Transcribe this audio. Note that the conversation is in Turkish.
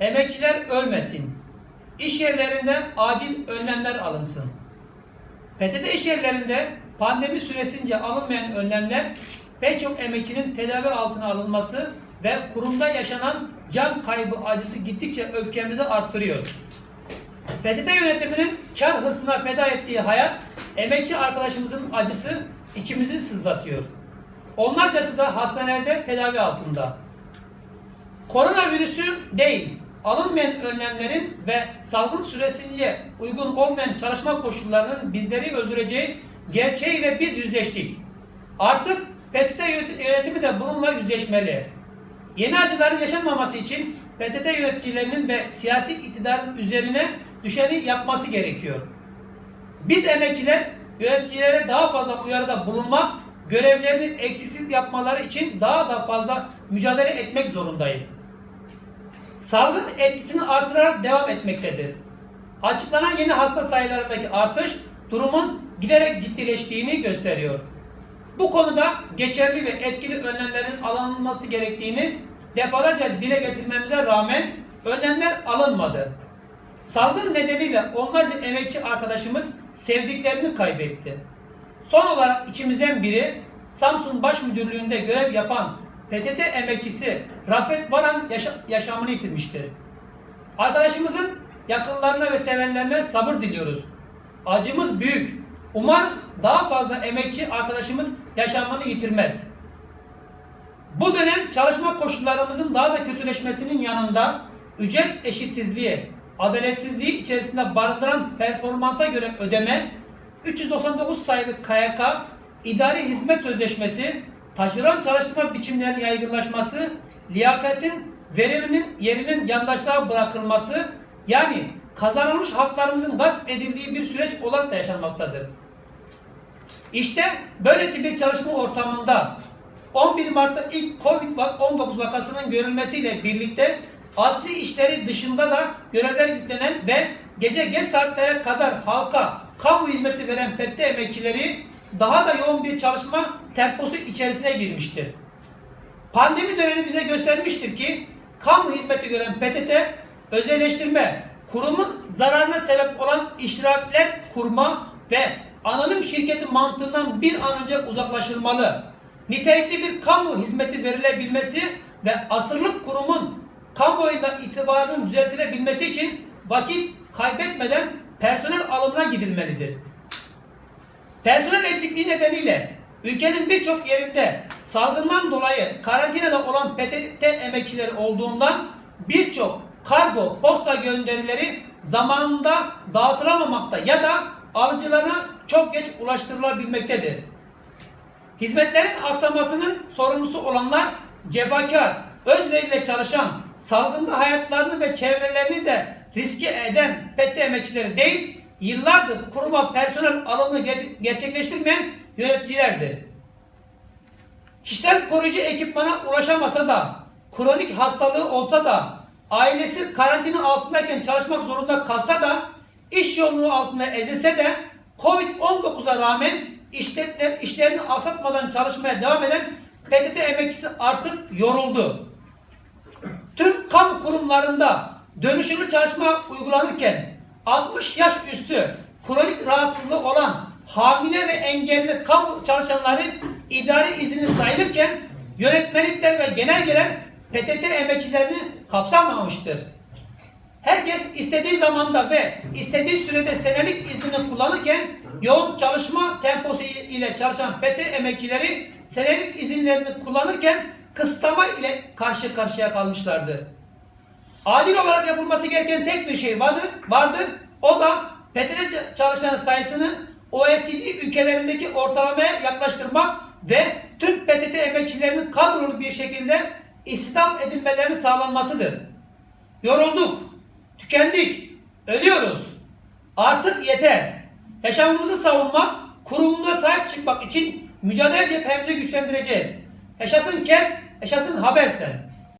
Emekçiler ölmesin. İş yerlerinde acil önlemler alınsın. PTT iş yerlerinde pandemi süresince alınmayan önlemler pek çok emekçinin tedavi altına alınması ve kurumda yaşanan can kaybı acısı gittikçe öfkemizi arttırıyor. PTT yönetiminin kar hırsına feda ettiği hayat emekçi arkadaşımızın acısı içimizi sızlatıyor. Onlarcası da hastanelerde tedavi altında. Koronavirüsü değil, alınmayan önlemlerin ve salgın süresince uygun olmayan çalışma koşullarının bizleri öldüreceği gerçeğiyle biz yüzleştik. Artık PTT yönetimi de bununla yüzleşmeli. Yeni acıların yaşanmaması için PTT yöneticilerinin ve siyasi iktidarın üzerine düşeni yapması gerekiyor. Biz emekçiler yöneticilere daha fazla uyarıda bulunmak, görevlerini eksiksiz yapmaları için daha da fazla mücadele etmek zorundayız. Salgın etkisini artırarak devam etmektedir. Açıklanan yeni hasta sayılarındaki artış durumun giderek ciddileştiğini gösteriyor. Bu konuda geçerli ve etkili önlemlerin alınması gerektiğini defalarca dile getirmemize rağmen önlemler alınmadı. Salgın nedeniyle onlarca emekçi arkadaşımız sevdiklerini kaybetti. Son olarak içimizden biri Samsun Baş Müdürlüğü'nde görev yapan PTT emekçisi Rafet Baran yaşa- yaşamını yitirmiştir. Arkadaşımızın yakınlarına ve sevenlerine sabır diliyoruz. Acımız büyük. Umarız daha fazla emekçi arkadaşımız yaşamını yitirmez. Bu dönem çalışma koşullarımızın daha da kötüleşmesinin yanında ücret eşitsizliği, adaletsizliği içerisinde barındıran performansa göre ödeme, 399 sayılı KYK, idari hizmet sözleşmesi, taşeron çalışma biçimlerinin yaygınlaşması, liyakatin veriminin yerinin yandaşlığa bırakılması, yani kazanılmış haklarımızın gasp edildiği bir süreç olarak da yaşanmaktadır. İşte böylesi bir çalışma ortamında 11 Mart'ta ilk Covid-19 vakasının görülmesiyle birlikte asli işleri dışında da görevler yüklenen ve gece geç saatlere kadar halka kamu hizmeti veren PTT emekçileri daha da yoğun bir çalışma temposu içerisine girmiştir. Pandemi dönemi bize göstermiştir ki kamu hizmeti gören PTT özelleştirme, kurumun zararına sebep olan iştirakler kurma ve anonim şirketin mantığından bir an önce uzaklaşılmalı. Nitelikli bir kamu hizmeti verilebilmesi ve asırlık kurumun kamuoyunda itibarının düzeltilebilmesi için vakit kaybetmeden personel alımına gidilmelidir. Personel eksikliği nedeniyle ülkenin birçok yerinde salgından dolayı karantinada olan PTT emekçileri olduğundan birçok kargo, posta gönderileri zamanında dağıtılamamakta ya da alıcılarına çok geç ulaştırılabilmektedir. Hizmetlerin aksamasının sorumlusu olanlar cefakar, özveriyle çalışan, salgında hayatlarını ve çevrelerini de riske eden PT emekçileri değil, yıllardır kuruma personel alımını ger- gerçekleştirmeyen yöneticilerdir. Kişisel koruyucu ekipmana ulaşamasa da, kronik hastalığı olsa da, ailesi karantina altındayken çalışmak zorunda kalsa da, iş yoğunluğu altında ezilse de, Covid-19'a rağmen işletler, işlerini aksatmadan çalışmaya devam eden PTT emekçisi artık yoruldu. Tüm kamu kurumlarında dönüşümlü çalışma uygulanırken 60 yaş üstü kronik rahatsızlığı olan hamile ve engelli kamu çalışanları idari izni sayılırken yönetmelikler ve genelgeler PTT emekçilerini kapsamamıştır. Herkes istediği zamanda ve istediği sürede senelik iznini kullanırken yoğun çalışma temposu ile çalışan PT emekçileri senelik izinlerini kullanırken kısıtlama ile karşı karşıya kalmışlardı. Acil olarak yapılması gereken tek bir şey vardır, vardır. O da PTT çalışan sayısını OECD ülkelerindeki ortalamaya yaklaştırmak ve tüm PTT emekçilerinin kadrolu bir şekilde istihdam edilmelerinin sağlanmasıdır. Yorulduk, tükendik, ölüyoruz. Artık yeter. Yaşamımızı savunmak, kurumumuza sahip çıkmak için mücadele cephemizi güçlendireceğiz. Yaşasın kes, yaşasın Habersen.